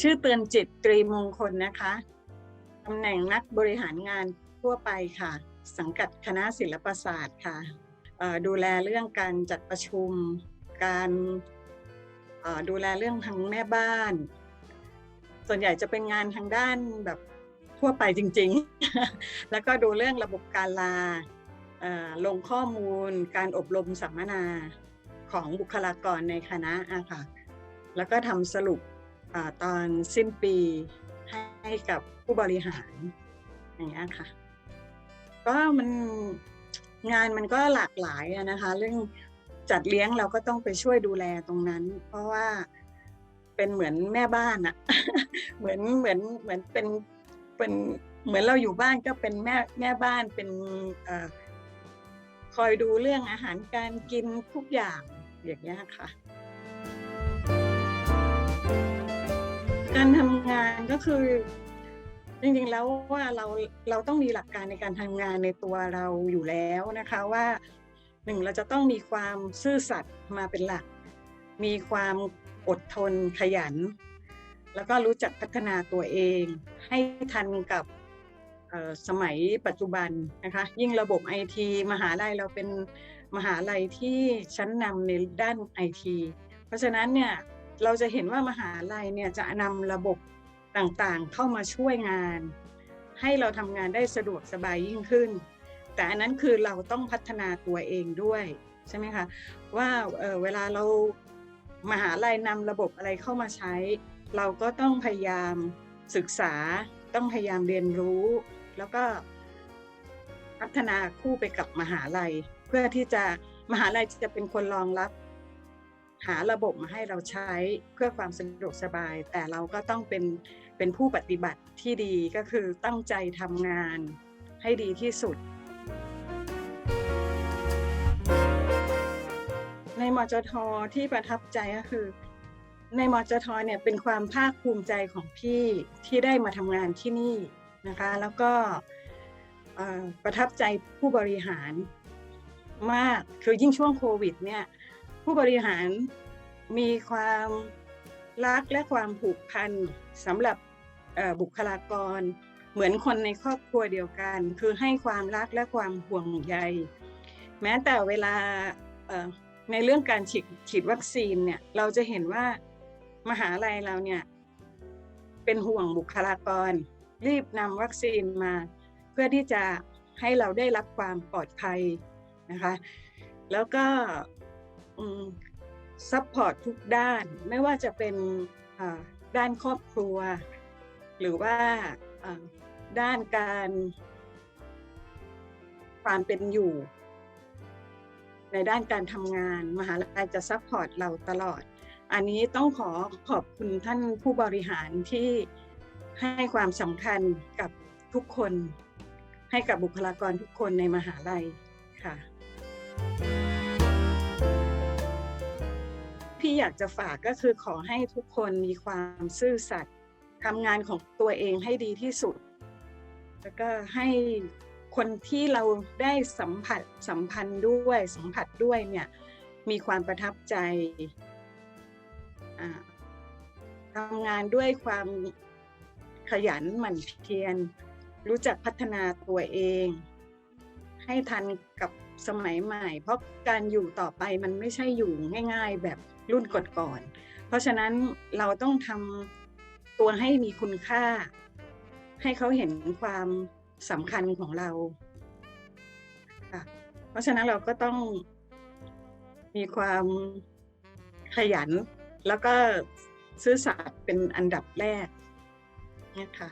ชื่อเตือนจิตตรีมงคลนะคะตำแหน่งนักบริหารงานทั่วไปค่ะ สังกัดคณะศิลปศาสตร์ค่ะดูแลเรื่องการจัดประชุม การดูแลเรื่องทางแม่บ้าน ส่วนใหญ่จะเป็นงานทางด้านแบบทั่วไปจริงๆ แล้วก็ดูเรื่องระบบการลาลงข้อมูล การอบรมสัมมนาของบุคลากรในคณะอะค่ะ แล้วก็ทำสรุป ตอนสิ้นปีให้กับผู้บริหารอย่างเงี้ยค่ะ ก็มันงานมันก็หลากหลายนะคะ เรื่องจัดเลี้ยงเราก็ต้องไปช่วยดูแลตรงนั้น เพราะว่าเป็นเหมือนแม่บ้านอะเหมือนเหมือนเหมือนเป็นเป็นเหมือนเราอยู่บ้านก็เป็นแม่แม่บ้านเป็นอคอยดูเรื่องอาหารการกินทุกอย่างอย่างเงี้ยค่ะ การทำงานก็คือ จริงๆแล้วว่าเราเราต้องมีหลักการในการทำงานในตัวเราอยู่แล้วนะคะว่าหนึ่งเราจะต้องมีความซื่อสัตย์มาเป็นหลัก มีความอดทนขยัน แล้วก็รู้จักพัฒนาตัวเอง ให้ทันกับสมัยปัจจุบันนะคะ ยิ่งระบบไอทีมหาลัยเราเป็นมหาลัยที่ชั้นนำในด้านไอทีเพราะฉะนั้นเนี่ย เราจะเห็นว่ามหาลัยเนี่ยจะนำระบบต่างๆเข้ามาช่วยงาน ให้เราทำงานได้สะดวกสบายยิ่งขึ้น แต่อันนั้นคือเราต้องพัฒนาตัวเองด้วยใช่ไหมคะว่าเเวลาเรามหาลัยนำระบบอะไรเข้ามาใช้ เราก็ต้องพยายามศึกษาต้องพยายามเรียนรู้ แล้วก็พัฒนาคู่ไปกับมหาลัย เพื่อที่จะมหาลัยจะเป็นคนรองรับ หาระบบมาให้เราใช้เพื่อความสะดวกสบาย แต่เราก็ต้องเป็นเป็นผู้ปฏิบัติที่ดีก็คือตั้งใจทำงานให้ดีที่สุด ในมจทที่ประทับใจก็คือ ในมจทเนี่ยเป็นความภาคภูมิใจของพี่ที่ได้มาทำงานที่นี่นะคะ แล้วก็ประทับใจผู้บริหารมากคือยิ่งช่วงโควิดเนี่ย ผู้บริหารมีความรักและความผูกพันสำหรับบุคลากร เหมือนคนในครอบครัวเดียวกัน คือให้ความรักและความห่วงใย แม้แต่เวลาในเรื่องการฉีดฉีดวัคซีนเนี่ยเราจะเห็นว่ามหาลัยเราเนี่ยเป็นห่วงบุคลากร รีบนำวัคซีนมา เพื่อที่จะให้เราได้รับความปลอดภัยนะคะ แล้วก็ ซัพพอร์ตทุกด้าน ไม่ว่าจะเป็นด้านครอบครัว หรือว่าอ่าด้านการความเป็นอยู่ ในด้านการทำงาน มหาลัยจะซัพพอร์ตเราตลอด อันนี้ต้องขอขอบคุณท่านผู้บริหารที่ให้ความสำคัญกับทุกคน ให้กับบุคลากรทุกคนในมหาลัยค่ะ พี่อยากจะฝากก็คือขอให้ทุกคนมีความซื่อสัตย์ทำงานของตัวเองให้ดีที่สุด แล้วก็ให้คนที่เราได้สัมผัสสัมพันธ์ด้วยสัมผัสด้วยเนี่ยมีความประทับใจทำงานด้วยความขยันหมั่นเพียร รู้จักพัฒนาตัวเอง ให้ทันกับสมัยใหม่ เพราะการอยู่ต่อไปมันไม่ใช่อยู่ง่าย ๆแบบ รุ่นก่อนๆเพราะฉะนั้นเราต้องทำตัวให้มีคุณค่า ให้เขาเห็นความสำคัญของเราค่ะเพราะฉะนั้นเราก็ต้องมีความขยัน แล้วก็ซื่อสัตย์เป็นอันดับแรกเนี่ยค่ะ